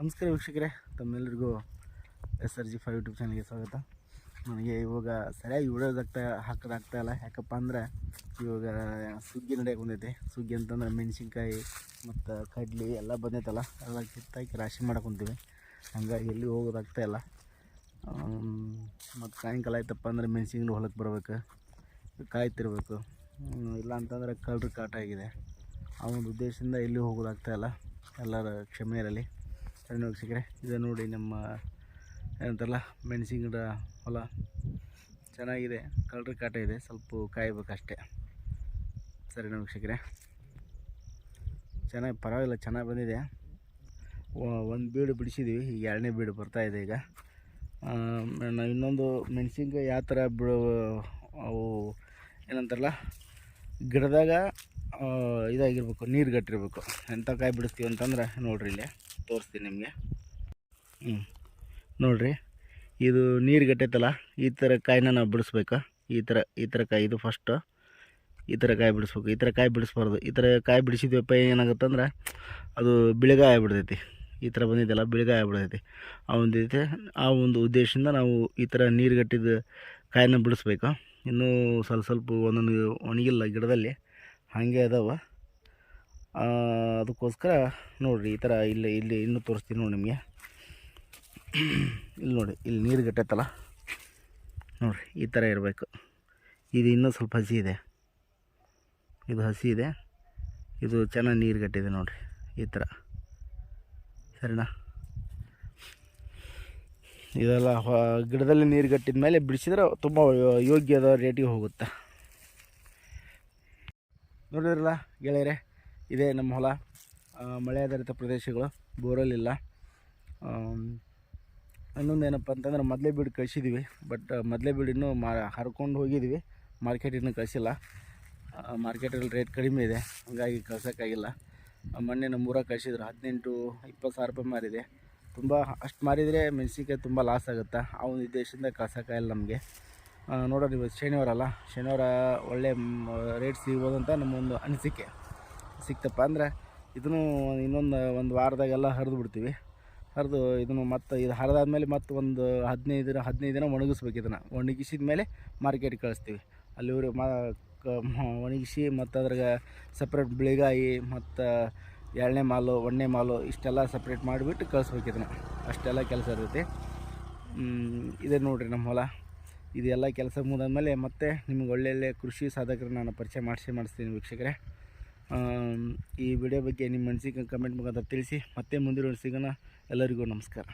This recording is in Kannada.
ನಮಸ್ಕಾರ ವೀಕ್ಷಕರೇ ತಮ್ಮೆಲ್ಲರಿಗೂ S R G five YouTube ಚಾನಲ್ಗೆ ಸ್ವಾಗತ. ನನಗೆ ಇವಾಗ ಸರಿಯಾಗಿ ವಿಡಿಯೋಸ್ ಆಗ್ತಾ ಹಾಕೋದಾಗ್ತಾ ಇಲ್ಲ. ಯಾಕಪ್ಪ ಅಂದರೆ ಇವಾಗ ಸುಗ್ಗಿ ನಡೆಯಕ್ಕೆ ಬಂದೈತೆ. ಸುಗ್ಗಿ ಅಂತಂದ್ರೆ ಮೆಣಸಿನ್ಕಾಯಿ ಮತ್ತು ಕಡ್ಲಿ ಎಲ್ಲ ಬಂದೈತಲ್ಲ ಎಲ್ಲ ಕಿತ್ತಾಕಿ ರಾಶಿ ಮಾಡಕ್ಕೆ ಕುಂತೀವಿ ಹಂಗಾಗಿ ಎಲ್ಲಿ ಹೋಗೋದಾಗ್ತಾ ಇಲ್ಲ. ಮತ್ತು ಸಾಯಂಕಾಲ ಆಯ್ತಪ್ಪ ಅಂದರೆ ಮೆಣಸಿನ ಹೊಲಕ್ಕೆ ಬರಬೇಕು, ಕಾಯ್ತಿರ್ಬೇಕು. ಇಲ್ಲ ಅಂತಂದ್ರೆ ಕಳ್ಳರು ಕಾಟ ಆಗಿದೆ. ಆ ಒಂದು ಉದ್ದೇಶದಿಂದ ಎಲ್ಲಿ ಹೋಗೋದಾಗ್ತಾ ಇಲ್ಲ, ಎಲ್ಲರ ಕ್ಷಮೆ ಇರಲಿ. ಸರಿ ವೀಕ್ಷಕರೇ ಇದು ನೋಡಿ ನಮ್ಮ, ಏನಂತಾರಲ್ಲ ಮೆಣಸಿನ ಗಿಡ ಹೊಲ. ಚೆನ್ನಾಗಿದೆ ಕಳ್ರಿ ಕಾಟ ಇದೆ, ಸ್ವಲ್ಪ ಕಾಯಬೇಕಷ್ಟೇ. ಸರಿ ವೀಕ್ಷಕರೇ ಚೆನ್ನಾಗಿ, ಪರವಾಗಿಲ್ಲ, ಚೆನ್ನಾಗಿ ಬಂದಿದೆ. ಒಂದು ಬೀಡು ಬಿಡಿಸಿದ್ದೀವಿ ಈಗ ಎರಡನೇ ಬೀಡು ಇದೆ ಈಗ. ನಾವು ಇನ್ನೊಂದು ಮೆಣಸಿನ್ಕಾಯಿ ಯಾವ ಥರ ಬಿಡು, ಅವು, ಏನಂತಾರಲ್ಲ, ಗಿಡದಾಗ ಇದಾಗಿರ್ಬೇಕು ನೀರು ಗಟ್ಟಿರ್ಬೇಕು ಎಂಥ ಕಾಯಿ ಬಿಡಿಸ್ತೀವಿ ಅಂತಂದ್ರೆ, ನೋಡ್ರಿ ಇಲ್ಲಿ. ತೋರಿಸ್ತೀನಿ ನಿಮಗೆ. ಹ್ಞೂ ನೋಡ್ರಿ, ಇದು ನೀರು ಗಟ್ಟೈತಲ್ಲ, ಈ ಥರ ಕಾಯಿನ ನಾವು ಬಿಡಿಸ್ಬೇಕು. ಈ ಥರ ಈ ಥರ ಕಾಯಿ, ಇದು ಫಸ್ಟು ಈ ಥರ ಕಾಯಿ ಬಿಡಿಸ್ಬೇಕು. ಈ ಥರ ಕಾಯಿ ಬಿಡಿಸ್ಬಾರ್ದು. ಈ ಥರ ಕಾಯಿ ಬಿಡಿಸಿದ್ವಪ್ಪ ಏನಾಗುತ್ತಂದ್ರೆ ಅದು ಬಿಳಿಗಾಯ ಆಗ್ಬಿಡ್ತೈತಿ. ಈ ಥರ ಬಂದಿದ್ದಲ್ಲ ಬಿಳಿಗಾಯ ಆಗ್ಬಿಡ್ತೈತಿ. ಆ ಒಂದು ಇದೆ ಆ ಒಂದು ಉದ್ದೇಶದಿಂದ ನಾವು ಈ ಥರ ನೀರು ಗಟ್ಟಿದ ಕಾಯಿನ ಬಿಡಿಸ್ಬೇಕು. ಇನ್ನೂ ಸ್ವಲ್ಪ ಸ್ವಲ್ಪ ಒಂದೊಂದು ಒಣಗಿಲ್ಲ ಗಿಡದಲ್ಲಿ. ಹಾಗೆ ಅದಾವ. ಅದಕ್ಕೋಸ್ಕರ ನೋಡಿರಿ, ಈ ಥರ ಇಲ್ಲಿ ಇಲ್ಲಿ ಇನ್ನೂ ತೋರಿಸ್ತೀನಿ ನೋಡಿ ನಿಮಗೆ. ಇಲ್ಲಿ ನೋಡಿ, ಇಲ್ಲಿ ನೀರು ಗಟ್ಟೈತಲ್ಲ? ನೋಡಿರಿ, ಈ ಥರ ಇರಬೇಕು. ಇದು ಇನ್ನೂ ಸ್ವಲ್ಪ ಹಸಿ ಇದೆ. ಇದು ಹಸಿ ಇದೆ. ಇದು ಚೆನ್ನಾಗಿ ನೀರು ಗಟ್ಟಿದೆ ನೋಡಿರಿ, ಈ ಥರ. ಸರಿನಾ? ಇದೆಲ್ಲ ಗಿಡದಲ್ಲಿ ನೀರು ಗಟ್ಟಿದ ಮೇಲೆ ಬಿಡಿಸಿದ್ರೆ ತುಂಬ ಯೋಗ್ಯದ ರೇಟಿಗೆ ಹೋಗುತ್ತೆ. ನೋಡಿದ್ರಲ್ಲ ಗೆಳೆಯರೆ? ಇದೇ ನಮ್ಮ ಹೊಲ. ಮಳೆ ಆಧಾರಿತ ಪ್ರದೇಶಗಳು ಬೋರಲ್ ಇಲ್ಲ ಇನ್ನೊಂದು ಏನಪ್ಪ ಅಂತಂದ್ರೆ ಮೊದಲೇ ಬೀಡು ಕಳಿಸಿದ್ದೀವಿ ಬಟ್ ಮೊದಲೇ ಬೀಡು ಇನ್ನೂ ಮಾ, ಹರ್ಕೊಂಡು ಹೋಗಿದ್ದೀವಿ ಮಾರ್ಕೆಟ್ ಇನ್ನೂ ಕಳಿಸಿಲ್ಲ. ಮಾರ್ಕೆಟಲ್ಲಿ ರೇಟ್ ಕಡಿಮೆ ಇದೆ. ಹಾಗಾಗಿ ಕಳ್ಸೋಕ್ಕಾಗಿಲ್ಲ. ಮೊನ್ನೆ ನಮ್ಮ ಊರಾಗ ಕಳಿಸಿದ್ರು. ಹದಿನೆಂಟು, ಇಪ್ಪತ್ತು ಸಾವಿರ ರೂಪಾಯಿ ಮಾರಿದೆ. ತುಂಬ, ಅಷ್ಟು ಮಾರಿದರೆ ಮೆಣಸಿನ್ಕಾಯಿ ತುಂಬ ಲಾಸ್ ಆಗುತ್ತೆ? ಆ ಒಂದು ಉದ್ದೇಶದಿಂದ ಕಳ್ಸೋಕ್ಕಾಗಿಲ್ಲ ನಮಗೆ. ನೋಡೋಣ ಇವತ್ತು ಶನಿವಾರ ಅಲ್ಲ? ಶನಿವಾರ ಒಳ್ಳೆ ರೇಟ್ ಸಿಗ್ಬೋದು ಅಂತ ನಮ್ಮೊಂದು ಅನಿಸಿಕೆ. ಸಿಕ್ತಪ್ಪ ಅಂದರೆ ಇದನ್ನು ಇನ್ನೊಂದು, ಒಂದು ವಾರದಾಗೆಲ್ಲ ಹರಿದು ಬಿಡ್ತೀವಿ. ಹರಿದು ಇದನ್ನು ಮತ್ತು, ಇದು ಹರಿದಾದ್ಮೇಲೆ ಮತ್ತೆ ಒಂದು ಹದಿನೈದು ದಿನ ಹದಿನೈದು ದಿನ ಒಣಗಿಸ್ಬೇಕು ಇದನ್ನು. ಒಣಗಿಸಿದ ಮೇಲೆ ಮಾರ್ಕೆಟ್ಗೆ ಕಳಿಸ್ತೀವಿ. ಅಲ್ಲಿ ಮಾ ಒಣಗಿಸಿ ಮತ್ತು ಅದ್ರಾಗ ಸಪ್ರೇಟ್ ಬಿಳಿಗಾಯಿ ಮತ್ತು ಎರಡನೇ ಮಾಲು, ಒಣ್ಣೆ ಮಾಲು ಇಷ್ಟೆಲ್ಲ ಸಪ್ರೇಟ್ ಮಾಡಿಬಿಟ್ಟು ಕಳಿಸ್ಬೇಕು ಇದನ್ನು. ಅಷ್ಟೆಲ್ಲ ಕೆಲಸ ಇರುತ್ತೆ. ಇದೇ ನೋಡಿರಿ ನಮ್ಮ ಹೊಲ. ಇದೆಲ್ಲ ಕೆಲಸ ಮುಗಿದಾದ್ಮೇಲೆ ಮತ್ತೆ ನಿಮ್ಗೆ ಒಳ್ಳೊಳ್ಳೆ ಕೃಷಿ ಸಾಧಕರನ್ನ ನಾನು ಪರಿಚಯ ಮಾಡಿಸಿ, ಮಾಡಿಸ್ತೀನಿ ವೀಕ್ಷಕರೇ. ಈ ವಿಡಿಯೋ ಬಗ್ಗೆ ನಿಮ್ಮ ಮನಸ್ಸಿಗೆ ಕಮೆಂಟ್ ಮುಖಾಂತರ ತಿಳಿಸಿ. ಮತ್ತೆ ಮುಂದಿನ ಸಿಗೋಣ. ಎಲ್ಲರಿಗೂ ನಮಸ್ಕಾರ.